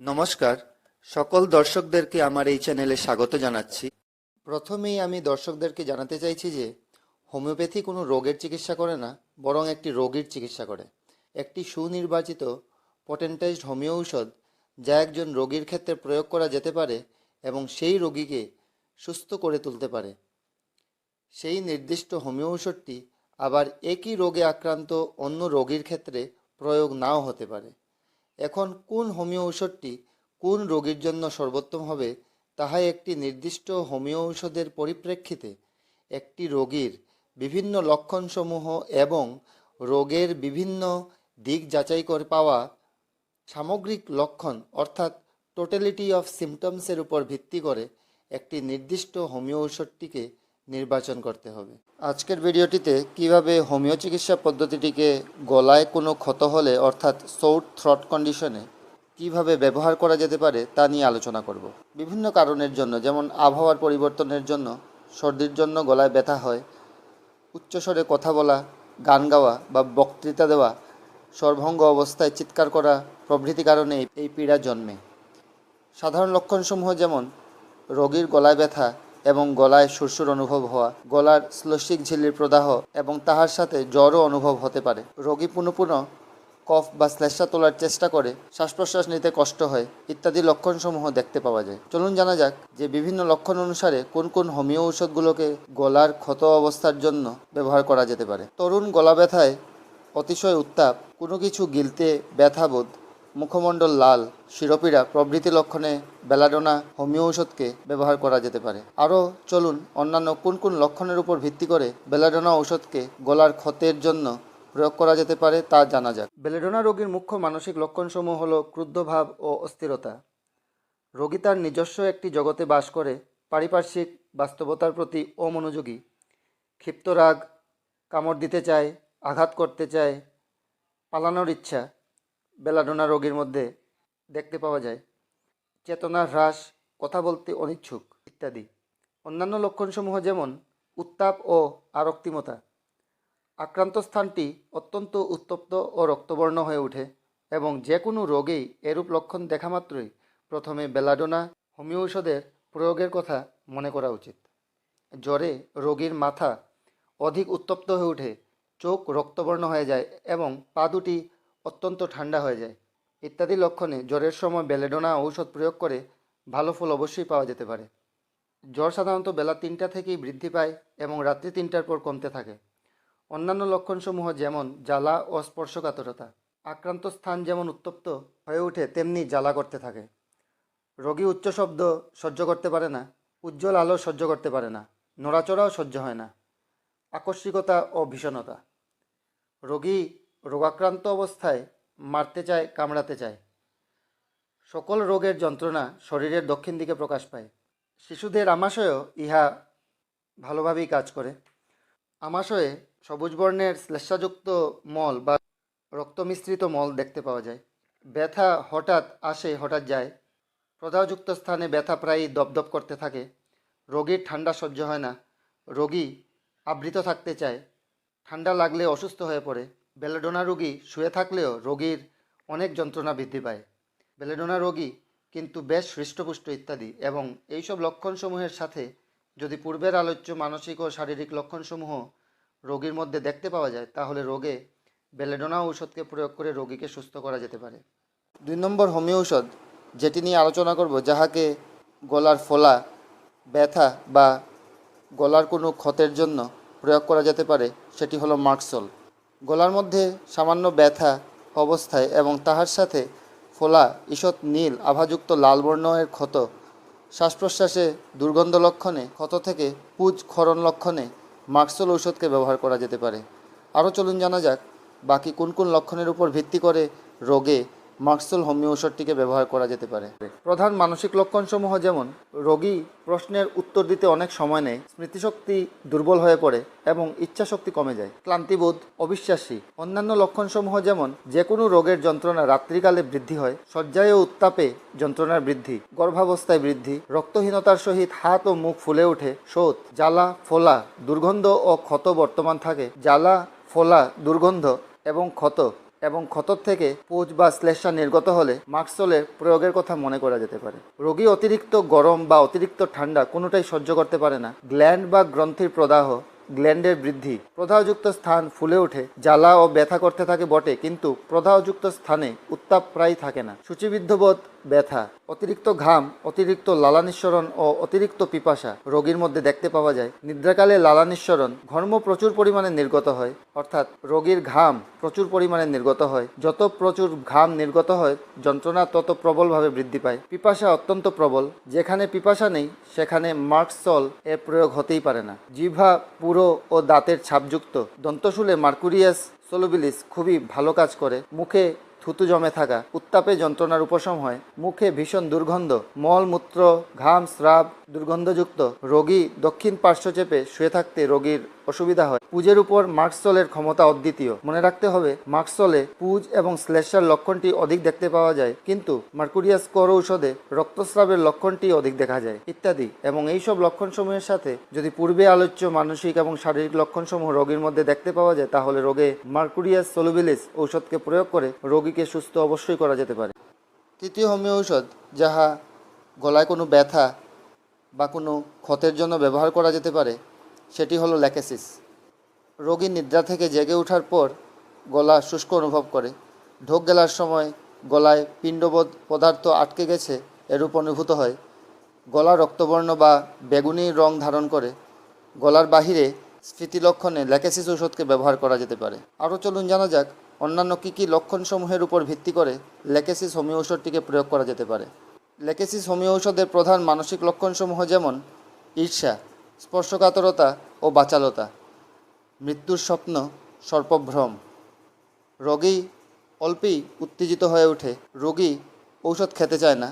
নমস্কার। সকল দর্শকদেরকে আমার এই চ্যানেলে স্বাগত জানাচ্ছি। প্রথমেই আমি দর্শকদেরকে জানাতে চাইছি যে, হোমিওপ্যাথি কোনো রোগের চিকিৎসা করে না, বরং একটি রোগীর চিকিৎসা করে। একটি সুনির্বাচিত পটেন্টাইজড হোমিও ঔষধ যা একজন রোগীর ক্ষেত্রে প্রয়োগ করা যেতে পারে এবং সেই রোগীকে সুস্থ করে তুলতে পারে। সেই নির্দিষ্ট হোমিও ঔষধটি আবার একই রোগে আক্রান্ত অন্য রোগীর ক্ষেত্রে প্রয়োগ নাও হতে পারে। এখন কোন হোমিও ঔষধটি কোন রোগীর জন্য সর্বোত্তম হবে তাহা একটি নির্দিষ্ট হোমিও ঔষধের পরিপ্রেক্ষিতে একটি রোগীর বিভিন্ন লক্ষণসমূহ এবং রোগের বিভিন্ন দিক যাচাই করে পাওয়া সামগ্রিক লক্ষণ অর্থাৎ টোটালিটি অফ সিমটমসের উপর ভিত্তি করে একটি নির্দিষ্ট হোমিও ঔষধটিকে নির্বাচন করতে হবে। আজকের ভিডিওটিতে কীভাবে হোমিও চিকিৎসা পদ্ধতিটিকে গলায় কোনো ক্ষত হলে, অর্থাৎ সৌট থ্রট কন্ডিশনে কীভাবে ব্যবহার করা যেতে পারে তা নিয়ে আলোচনা করব। বিভিন্ন কারণের জন্য, যেমন আবহাওয়ার পরিবর্তনের জন্য, সর্দির জন্য গলায় ব্যথা হয়, উচ্চস্বরে কথা বলা, গান গাওয়া বা বক্তৃতা দেওয়া, সর্বঙ্গ অবস্থায় চিৎকার করা প্রভৃতি কারণে এই- পীড়া জন্মে। সাধারণ লক্ষণসমূহ যেমন, রোগীর গলায় ব্যথা এবং গলায় সুরসুর অনুভব হওয়া, গলার শ্লসিক ঝিল্লির প্রদাহ এবং তাহার সাথে জ্বরও অনুভব হতে পারে। রোগী পুনঃ পুনঃ কফ বা শ্লেষা তোলার চেষ্টা করে শ্বাস প্রশ্বাস নিতে কষ্ট হয়, ইত্যাদি লক্ষণসমূহ দেখতে পাওয়া যায়। চলুন জানা যাক যে বিভিন্ন লক্ষণ অনুসারে কোন কোন হোমিও ঔষধগুলোকে গলার ক্ষত অবস্থার জন্য ব্যবহার করা যেতে পারে। তরুণ গলা ব্যথায় অতিশয় উত্তাপ, কোনো কিছু গিলতে ব্যথাবোধ মুখমণ্ডল লাল শিরোপীড়া প্রভৃতি লক্ষণে বেলাডোনা হোমিও ঔষধকে ব্যবহার করা যেতে পারে। আরও চলুন, অন্যান্য কোন কোন লক্ষণের উপর ভিত্তি করে বেলাডোনা ঔষধকে গলার ক্ষতের জন্য প্রয়োগ করা যেতে পারে তা জানা যাক। বেলেডোনা রোগীর মুখ্য মানসিক লক্ষণসমূহ হল ক্রুদ্ধভাব ও অস্থিরতা। রোগী তার নিজস্ব একটি জগতে বাস করে, পারিপার্শ্বিক বাস্তবতার প্রতি অমনোযোগী। ক্ষিপ্ত রাগ, কামড় দিতে চায়, আঘাত করতে চায়, পালানোর ইচ্ছা। বেলাডোনা রোগীর মধ্যে দেখতে পাওয়া যায়, চেতনার হ্রাস, কথা বলতে অনিচ্ছুক ইত্যাদি। অন্যান্য লক্ষণসমূহ যেমন উত্তাপ ও আরক্তিমতা। আক্রান্ত স্থানটি অত্যন্ত উত্তপ্ত ও রক্তবর্ণ হয়ে ওঠে এবং যে কোনো রোগেই এরূপ লক্ষণ দেখা মাত্রই প্রথমে বেলাডোনা হোমিও ঔষধের প্রয়োগের কথা মনে করা উচিত। জ্বরে রোগীর মাথা অধিক উত্তপ্ত হয়ে ওঠে, চোখ রক্তবর্ণ হয়ে যায় এবং পা দুটি অত্যন্ত ঠান্ডা হয়ে যায়। ইত্যাদি লক্ষণে জ্বরের সময় বেলেডোনা ঔষধ প্রয়োগ করে ভালো ফল অবশ্যই পাওয়া যেতে পারে। জ্বর সাধারণত বেলা তিনটা থেকেই বৃদ্ধি পায় এবং রাত্রি তিনটার পর কমতে থাকে। অন্যান্য লক্ষণসমূহ যেমন জ্বালা ও স্পর্শকাতরতা। আক্রান্ত স্থান যেমন উত্তপ্ত হয়ে ওঠে, তেমনি জ্বালা করতে থাকে। রোগী উচ্চ শব্দ সহ্য করতে পারে না, উজ্জ্বল আলো সহ্য করতে পারে না, নড়াচড়াও সহ্য হয় না। আকস্মিকতা ও ভীষণতা। রোগী রোগাক্রান্ত অবস্থায় মারতে চায়, কামড়াতে চায়। সকল রোগের যন্ত্রণা শরীরের দক্ষিণ দিকে প্রকাশ পায়। শিশুদের আমাশয়ও ইহা ভালোভাবেই কাজ করে। আমাশয়ে সবুজ বর্ণের শ্লেষাযুক্ত মল বা রক্তমিশ্রিত মল দেখতে পাওয়া যায়। ব্যথা হঠাৎ আসে, হঠাৎ যায়। প্রদাহযুক্ত স্থানে ব্যথা প্রায়ই দপদপ করতে থাকে। রোগীর ঠান্ডা সহ্য হয় না। রোগী আবৃত থাকতে চায়। ঠান্ডা লাগলে অসুস্থ হয়ে পড়ে। বেলেডোনা রোগী শুয়ে থাকলেও রোগীর অনেক যন্ত্রণা বৃদ্ধি পায়। বেলেডোনা রোগী কিন্তু বেশ হৃষ্টপুষ্ট ইত্যাদি এবং এইসব লক্ষণসমূহের সাথে যদি পূর্বের আলোচ্য মানসিক ও শারীরিক লক্ষণসমূহ রোগীর মধ্যে দেখতে পাওয়া যায়, তাহলে রোগে বেলেডোনা ঔষধকে প্রয়োগ করে রোগীকে সুস্থ করা যেতে পারে। দুই নম্বর হোমিও ঔষধ, যেটি নিয়ে আলোচনা করব, যাহাকে গলার ফোলা, ব্যথা বা গলার কোনো ক্ষতের জন্য প্রয়োগ করা যেতে পারে, সেটি হলো মার্কসল। গলার মধ্যে সামান্য ব্যথা অবস্থায় এবং তাহার সাথে ফোলা, ঈষৎ নীল, আভাযুক্ত লাল বর্ণের ক্ষত। শ্বাস প্রশ্বাসে দুর্গন্ধ লক্ষণে, ক্ষত থেকে পুজ ক্ষরণ লক্ষণে মাক্সল ঔষধকে ব্যবহার করা যেতে পারে। আরও চলুন জানা যাক, বাকি কোন কোন লক্ষণের উপর ভিত্তি করে রোগে মার্কসল হোমিও ঔষধটিকে ব্যবহার করা যেতে পারে। প্রধান মানসিক লক্ষণসমূহ যেমন, রোগী প্রশ্নের উত্তর দিতে অনেক সময় নেয়, স্মৃতিশক্তি দুর্বল হয়ে পড়ে এবং ইচ্ছাশক্তি কমে যায়। ক্লান্তিবোধ, অবিশ্বাসী। অন্যান্য লক্ষণসমূহ যেমন যে কোনো রোগের যন্ত্রণা রাত্রিকালে বৃদ্ধি হয়, শয্যায় ও উত্তাপে যন্ত্রণার বৃদ্ধি, গর্ভাবস্থায় বৃদ্ধি, রক্তহীনতার সহিত হাত ও মুখ ফুলে ওঠে শোথ জ্বালা, ফোলা, দুর্গন্ধ ও ক্ষত বর্তমান থাকে। জ্বালা, ফোলা, দুর্গন্ধ এবং ক্ষত এবং ক্ষতর থেকে পুজ বা শ্লেষা নির্গত হলে মাক্সলের প্রয়োগের কথা মনে করা যেতে পারে। রোগী অতিরিক্ত গরম বা অতিরিক্ত ঠান্ডা কোনোটাই সহ্য করতে পারে না। গ্ল্যান্ড বা গ্রন্থির প্রদাহ গ্ল্যান্ডের বৃদ্ধি। প্রদাহযুক্ত স্থান ফুলে ওঠে, জ্বালা ও ব্যথা করতে থাকে বটে, কিন্তু প্রদাহযুক্ত স্থানে উত্তাপ প্রায় থাকে না। সূচিবিদ্ধবোধ ব্যথা, অতিরিক্ত ঘাম, অতিরিক্ত লালা লালানিঃসরণ ও অতিরিক্ত পিপাসা রোগীর মধ্যে দেখতে পাওয়া যায়। নিদ্রাকালে লালানিঃসরণ ঘর্ম প্রচুর পরিমাণে নির্গত হয়, অর্থাৎ রোগীর ঘাম প্রচুর পরিমাণে নির্গত হয়। যত প্রচুর ঘাম নির্গত হয়, যন্ত্রণা তত প্রবলভাবে বৃদ্ধি পায়। পিপাসা অত্যন্ত প্রবল, যেখানে পিপাসা নেই, সেখানে মার্কসল এর প্রয়োগ হতেই পারে না। জিভা পুরো ও দাঁতের ছাপযুক্ত দন্তশুলে মার্কুরিয়াস সোলোবিলিস খুবই ভালো কাজ করে। মুখে থুতু জমে থাকা, উত্তাপে যন্ত্রণার উপশম হয়, মুখে ভীষণ দুর্গন্ধ, মল মূত্র, ঘাম, স্রাব দুর্গন্ধযুক্ত রোগী দক্ষিণ পার্শ্ব চেপে শুয়ে থাকতে রোগীর অসুবিধা হয়। পুজের উপর মার্কসলের ক্ষমতা অদ্বিতীয়। মনে রাখতে হবে, মার্কসলে পুজ এবং শ্লেষার লক্ষণটি অধিক দেখতে পাওয়া যায়, কিন্তু মার্কুরিয়াস কর ঔষধে রক্তস্রাবের লক্ষণটি অধিক দেখা যায় ইত্যাদি। এবং এইসব লক্ষণসমূহের সাথে যদি পূর্বে আলোচ্য মানসিক এবং শারীরিক লক্ষণসমূহ রোগীর মধ্যে দেখতে পাওয়া যায়, তাহলে রোগে মার্কুরিয়াস সোলুবিলিস ঔষধকে প্রয়োগ করে রোগীকে সুস্থ অবশ্যই করা যেতে পারে। তৃতীয় হোমিও ঔষধ, যাহা গলায় কোনো ব্যথা বা কোনো ক্ষতের জন্য ব্যবহার করা যেতে পারে, সেটি হলো ল্যাকেসিস। রোগী নিদ্রা থেকে জেগে ওঠার পর গলা শুষ্ক অনুভব করে। ঢোক গেলার সময় গলায় পিণ্ডবোধ পদার্থ আটকে গেছে এরূপ অনুভূত হয়। গলা রক্তবর্ণ বা বেগুনি রং ধারণ করে। গলার বাহিরে স্মৃতিলক্ষণে ল্যাকেসিস ঔষধকে ব্যবহার করা যেতে পারে। আরও চলুন জানা যাক, অন্যান্য কী কী লক্ষণসমূহের উপর ভিত্তি করে ল্যাকেসিস হোমিও ঔষধটিকে প্রয়োগ করা যেতে পারে। ল্যাকেসিস হোমিও ঔষধের প্রধান মানসিক লক্ষণসমূহ যেমন ঈর্ষা, স্পর্শকাতরতা ও বাচালতা, মৃত্যুর স্বপ্ন, সর্পভ্রম। রোগী অল্পেই উত্তেজিত হয়ে ওঠে, রোগী ঔষধ খেতে চায় না।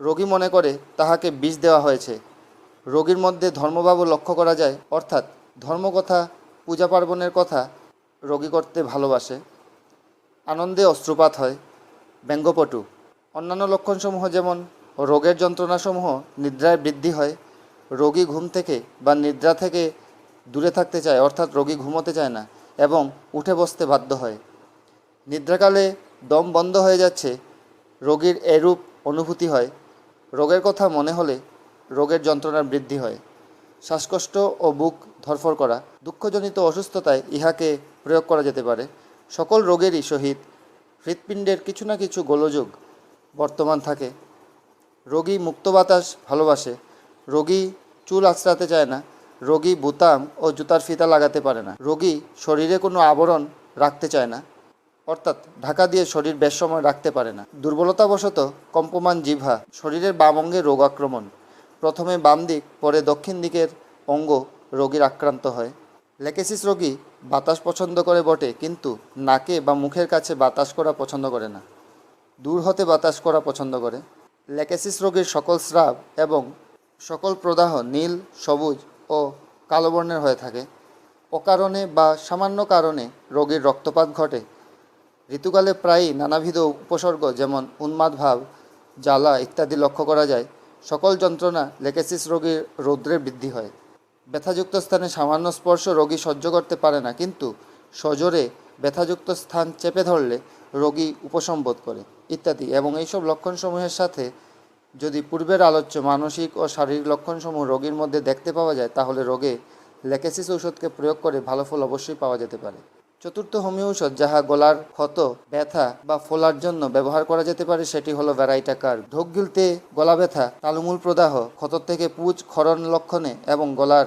রোগী মনে করে তাহাকে বিষ দেওয়া হয়েছে। রোগীর মধ্যে ধর্মভাবও লক্ষ্য করা যায়, অর্থাৎ ধর্মকথা পূজা পার্বণের কথা রোগী করতে ভালোবাসে। আনন্দে অশ্রুপাত হয়, ব্যঙ্গপটু। অন্যান্য লক্ষণসমূহ যেমন রোগের যন্ত্রণাসমূহ নিদ্রায় বৃদ্ধি হয়, রোগী ঘুম থেকে বা নিদ্রা থেকে দূরে থাকতে চায়, অর্থাৎ রোগী ঘুমোতে চায় না এবং উঠে বসতে বাধ্য হয়। নিদ্রাকালে দম বন্ধ হয়ে যাচ্ছে, রোগীর এরূপ অনুভূতি হয়। রোগের কথা মনে হলে রোগের যন্ত্রণার বৃদ্ধি হয়। শ্বাসকষ্ট ও বুক ধরফর করা, দুঃখজনিত অসুস্থতায় ইহাকে প্রয়োগ করা যেতে পারে। সকল রোগেরই সহিত হৃৎপিণ্ডের কিছু না কিছু গোলযোগ বর্তমান থাকে। রোগী মুক্ত বাতাস ভালোবাসে। রোগী চুল আঁচড়াতে চায় না। রোগী বুতাম ও জুতার ফিতা লাগাতে পারে না। রোগী শরীরে কোনো আবরণ রাখতে চায় না। অর্থাৎ ঢাকা দিয়ে শরীর বেশ সময় রাখতে পারে না। দুর্বলতাবশত কম্পমান জিভা শরীরের বাম অঙ্গে রোগ আক্রমণ। প্রথমে বাম দিক, পরে দক্ষিণ দিকের অঙ্গ রোগীর আক্রান্ত হয়। লেকেসিস রোগী বাতাস পছন্দ করে বটে, কিন্তু নাকে বা মুখের কাছে বাতাস করা পছন্দ করে না। দূর হতে বাতাস করা পছন্দ করে। ল্যাকেসিস রোগীর সকল স্রাব এবং সকল প্রদাহ নীল, সবুজ ও কালো বর্ণের হয়ে থাকে। অকারণে বা সামান্য কারণে রোগীর রক্তপাত ঘটে। ঋতুকালে প্রায়ই নানাবিধ উপসর্গ যেমন উন্মাদ ভাব, জ্বালা ইত্যাদি লক্ষ্য করা যায়। সকল যন্ত্রণা লেকেসিস রোগীর রৌদ্রে বৃদ্ধি হয়। ব্যথাযুক্ত স্থানে সামান্য স্পর্শ রোগী সহ্য করতে পারে না, কিন্তু সজোরে ব্যথাযুক্ত স্থান চেপে ধরলে রোগী উপশম বোধ করে, ইত্যাদি। এবং এইসব লক্ষণসমূহের সাথে যদি পূর্বের আলোচ্য মানসিক ও শারীরিক লক্ষণসমূহ রোগীর মধ্যে দেখতে পাওয়া যায়, তাহলে রোগে ল্যাকেসিস ঔষধকে প্রয়োগ করে ভালো ফল অবশ্যই পাওয়া যেতে পারে। চতুর্থ হোমিও ঔষধ, যাহা গলার ক্ষত, ব্যথা বা ফোলার জন্য ব্যবহার করা যেতে পারে, সেটি হলো ভ্যারাইটাকার ঢোক গিলতে গলা ব্যথা, তালুমূল প্রদাহ ক্ষত থেকে পুজ, ক্ষরণ লক্ষণে এবং গলার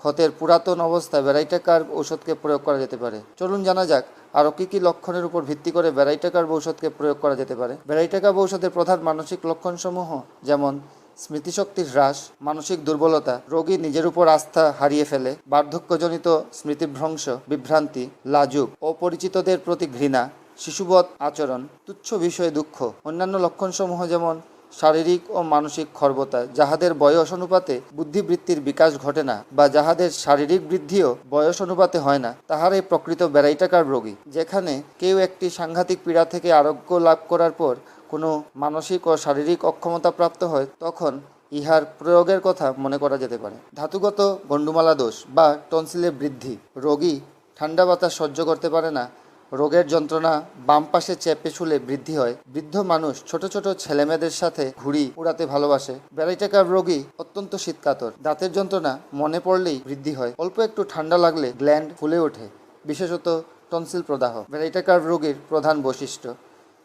ক্ষতের পুরাতন অবস্থায় ভ্যারাইটাকার ঔষধকে প্রয়োগ করা যেতে পারে। চলুন জানা যাক আরও কী কী লক্ষণের উপর ভিত্তি করে ভ্যারাইটাকার ঔষধকে প্রয়োগ করা যেতে পারে? ভ্যারাইটাকার ঔষধের প্রধান মানসিক লক্ষণসমূহ যেমন স্মৃতিশক্তির হ্রাস, মানসিক দুর্বলতা, রোগী নিজের উপর আস্থা হারিয়ে ফেলে, বার্ধক্যজনিত স্মৃতিভ্রংশ, বিভ্রান্তি, লাজুক, অপরিচিতদের প্রতি ঘৃণা শিশুবৎ আচরণ, তুচ্ছ বিষয়ে দুঃখ, অন্যান্য লক্ষণসমূহ যেমন শারীরিক ও মানসিক খর্বতা, যাহাদের বয়স অনুপাতে বুদ্ধিবৃত্তির বিকাশ ঘটে না বা যাহাদের শারীরিক বৃদ্ধিও বয়স অনুপাতে হয় না তাহারাই প্রকৃত বেড়াইটাকার রোগী। যেখানে কেউ একটি সাংঘাতিক পীড়া থেকে আরোগ্য লাভ করার পর কোনো মানসিক ও শারীরিক অক্ষমতা প্রাপ্ত হয়, তখন ইহার প্রয়োগের কথা মনে করা যেতে পারে। ধাতুগত গণ্ডুমালা দোষ বা টনসিলের বৃদ্ধি, রোগী ঠান্ডা বাতাস সহ্য করতে পারে না রোগের যন্ত্রণা, বাম পাশে চেপে ছুলে বৃদ্ধি হয়। বৃদ্ধ মানুষ ছোট ছোট ছেলেমেয়েদের সাথে ঘুড়ি উড়াতে ভালোবাসে। ব্যারাইটাকার রোগী অত্যন্ত শীতকাতর। দাঁতের যন্ত্রণা মনে পড়লেই বৃদ্ধি হয়। অল্প একটু ঠান্ডা লাগলে গ্ল্যান্ড ফুলে ওঠে, বিশেষত টনসিল প্রদাহ। ব্যারাইটাকার রোগীর প্রধান বৈশিষ্ট্য,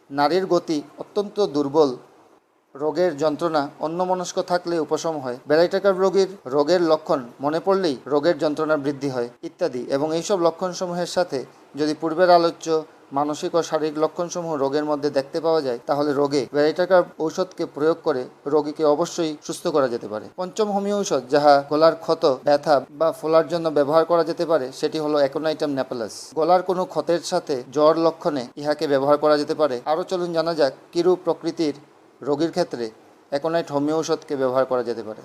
নারীর গতি অত্যন্ত দুর্বল রোগের যন্ত্রণা অন্যমনস্ক থাকলে উপশম হয়। ব্যারাইটাকার রোগীর রোগের লক্ষণ মনে পড়লেই রোগের যন্ত্রণা বৃদ্ধি হয়, ইত্যাদি এবং এইসব লক্ষণসমূহের সাথে যদি পূর্বের আলোচ্য, মানসিক ও শারীরিক লক্ষণসমূহ রোগের মধ্যে দেখতে পাওয়া যায়, তাহলে রোগে ব্যারাইটাকার ঔষধকে প্রয়োগ করে রোগীকে অবশ্যই সুস্থ করা যেতে পারে। পঞ্চম হোমিও ঔষধ, যাহা গলার ক্ষত, ব্যথা বা ফোলার জন্য ব্যবহার করা যেতে পারে, সেটি হলো অ্যাকোনাইটাম নেপালাস গলার কোনো ক্ষতের সাথে জ্বর লক্ষণে ইহাকে ব্যবহার করা যেতে পারে। আরও চলুন জানা যাক কিরূপ প্রকৃতির রোগীর ক্ষেত্রে অ্যাকোনাইট হোমিও ঔষধকে ব্যবহার করা যেতে পারে।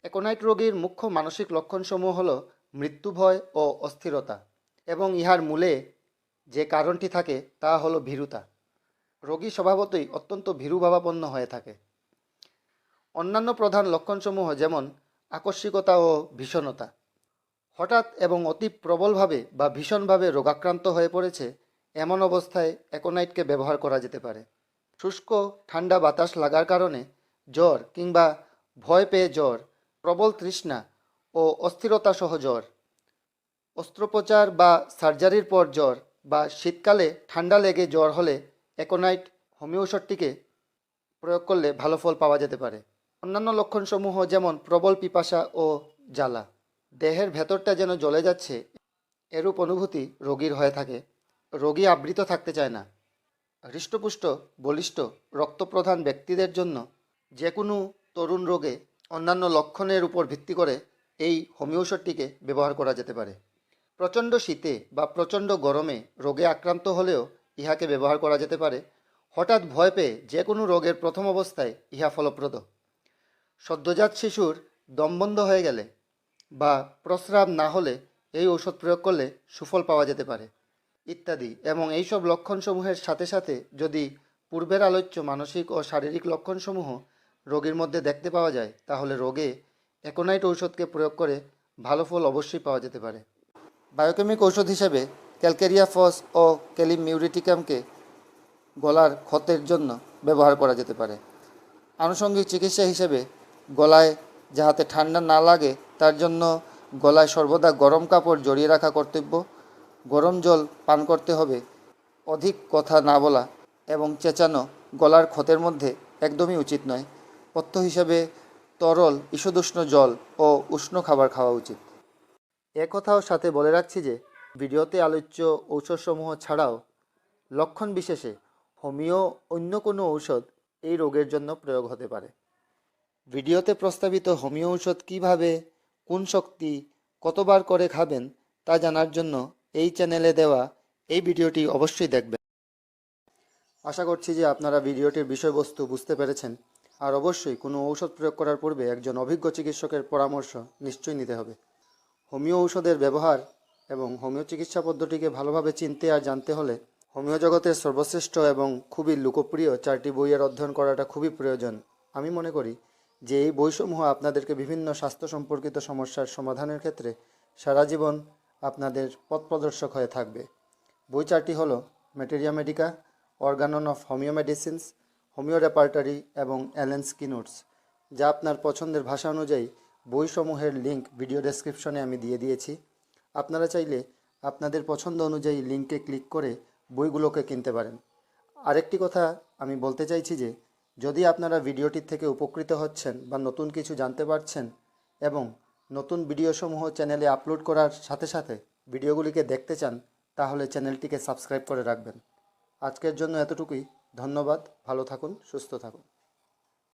অ্যাকোনাইট রোগীর মুখ্য মানসিক লক্ষণসমূহ হল মৃত্যু ভয় ও অস্থিরতা এবং ইহার মূলে যে কারণটি থাকে তা হলো ভীরুতা। রোগী স্বভাবতই অত্যন্ত ভীরুভাবাপন্ন হয়ে থাকে। অন্যান্য প্রধান লক্ষণসমূহ যেমন আকস্মিকতা ও ভীষণতা। হঠাৎ এবং অতি প্রবলভাবে বা ভীষণভাবে রোগাক্রান্ত হয়ে পড়েছে, এমন অবস্থায় অ্যাকোনাইটকে ব্যবহার করা যেতে পারে। শুষ্ক, ঠান্ডা বাতাস লাগার কারণে জ্বর কিংবা ভয় পেয়ে জ্বর, প্রবল তৃষ্ণা ও অস্থিরতা সহ জ্বর। অস্ত্রোপচার বা সার্জারির পর জ্বর বা শীতকালে ঠান্ডা লেগে জ্বর হলে অ্যাকোনাইট হোমিও প্রয়োগ করলে ভালো ফল পাওয়া যেতে পারে। অন্যান্য লক্ষণসমূহ যেমন প্রবল পিপাসা ও জ্বালা। দেহের ভেতরটা যেন জ্বলে যাচ্ছে, এরূপ অনুভূতি রোগীর হয়ে থাকে। রোগী আবৃত থাকতে চায় না। হৃষ্টপুষ্ট, বলিষ্ঠ, রক্তপ্রধান ব্যক্তিদের জন্য যে কোনো তরুণ রোগে অন্যান্য লক্ষণের উপর ভিত্তি করে এই হোমিও ওষুধটিকে ব্যবহার করা যেতে পারে। প্রচণ্ড শীতে বা প্রচণ্ড গরমে রোগে আক্রান্ত হলেও ইহাকে ব্যবহার করা যেতে পারে। হঠাৎ ভয় পেয়ে যে কোনো রোগের প্রথম অবস্থায় ইহা ফলপ্রদ। সদ্যজাত শিশুর দমবন্ধ হয়ে গেলে বা প্রস্রাব না হলে এই ঔষধ প্রয়োগ করলে সুফল পাওয়া যেতে পারে। ইত্যাদি এবং এইসব লক্ষণসমূহের সাথে সাথে যদি পূর্বের আলোচ্য মানসিক ও শারীরিক লক্ষণসমূহ রোগীর মধ্যে দেখতে পাওয়া যায়, তাহলে রোগে অ্যাকোনাইট ঔষধকে প্রয়োগ করে ভালো ফল অবশ্যই পাওয়া যেতে পারে। বায়োকেমিক ঔষধ হিসেবে ক্যালকেরিয়া ফস ও ক্যালিম মিউরিটিকামকে গলার ক্ষতের জন্য ব্যবহার করা যেতে পারে। আনুষঙ্গিক চিকিৎসা হিসেবে গলায় যাহাতে ঠান্ডা না লাগে, তার জন্য গলায় সর্বদা গরম কাপড় জড়িয়ে রাখা কর্তব্য। গরম জল পান করতে হবে। অধিক কথা না বলা এবং চেঁচানো গলার ক্ষতের মধ্যে একদমই উচিত নয়। পথ্য হিসাবে তরল, ঈষদুষ্ণ জল ও উষ্ণ খাবার খাওয়া উচিত। কথাও সাথে বলে রাখছি যে, ভিডিওতে আলোচ্য ঔষধসমূহ ছাড়াও লক্ষণ বিশেষে হোমিও অন্য কোনো ঔষধ এই রোগের জন্য প্রয়োগ হতে পারে। ভিডিওতে প্রস্তাবিত হোমিও ঔষধ কীভাবে, কোন শক্তি কতবার করে খাবেন তা জানার জন্য এই চ্যানেলে দেওয়া এই ভিডিওটি অবশ্যই দেখবেন। আশা করছি যে আপনারা ভিডিওটির বিষয়বস্তু বুঝতে পেরেছেন। আর অবশ্যই কোনো ঔষধ প্রয়োগ করার পূর্বে একজন অভিজ্ঞ চিকিৎসকের পরামর্শ নিশ্চয়ই নিতে হবে। হোমিও ঔষধের ব্যবহার এবং হোমিও চিকিৎসা পদ্ধতিকে ভালোভাবে চিনতে আর জানতে হলে হোমিও জগতের সর্বশ্রেষ্ঠ এবং খুবই লোকপ্রিয় চারটি বইয়ের অধ্যয়ন করাটা খুবই প্রয়োজন। আমি মনে করি যে এই বইসমূহ আপনাদেরকে বিভিন্ন স্বাস্থ্য সম্পর্কিত সমস্যার সমাধানের ক্ষেত্রে সারা জীবন আপনাদের পথ প্রদর্শক হয়ে থাকবে। বই চারটি হলো materia medica organon of homoeo medicines homoeo repertory এবং অ্যালেন স্কিনোটস যা আপনার পছন্দের ভাষা অনুযায়ী বইসমূহের লিঙ্ক ভিডিও ডেসক্রিপশনে আমি দিয়ে দিয়েছি। আপনারা চাইলে আপনাদের পছন্দ অনুযায়ী লিঙ্কে ক্লিক করে বইগুলোকে কিনতে পারেন। আরেকটি কথা আমি বলতে চাইছি যে, যদি আপনারা ভিডিওটির থেকে উপকৃত হচ্ছেন বা নতুন কিছু জানতে পারছেন এবং নতুন ভিডিও সমূহ চ্যানেলে আপলোড করার সাথে সাথে ভিডিওগুলিকে দেখতে চান, তাহলে চ্যানেলটিকে সাবস্ক্রাইব করে রাখবেন। আজকের জন্য এতটুকুই। ধন্যবাদ। ভালো থাকুন, সুস্থ থাকুন।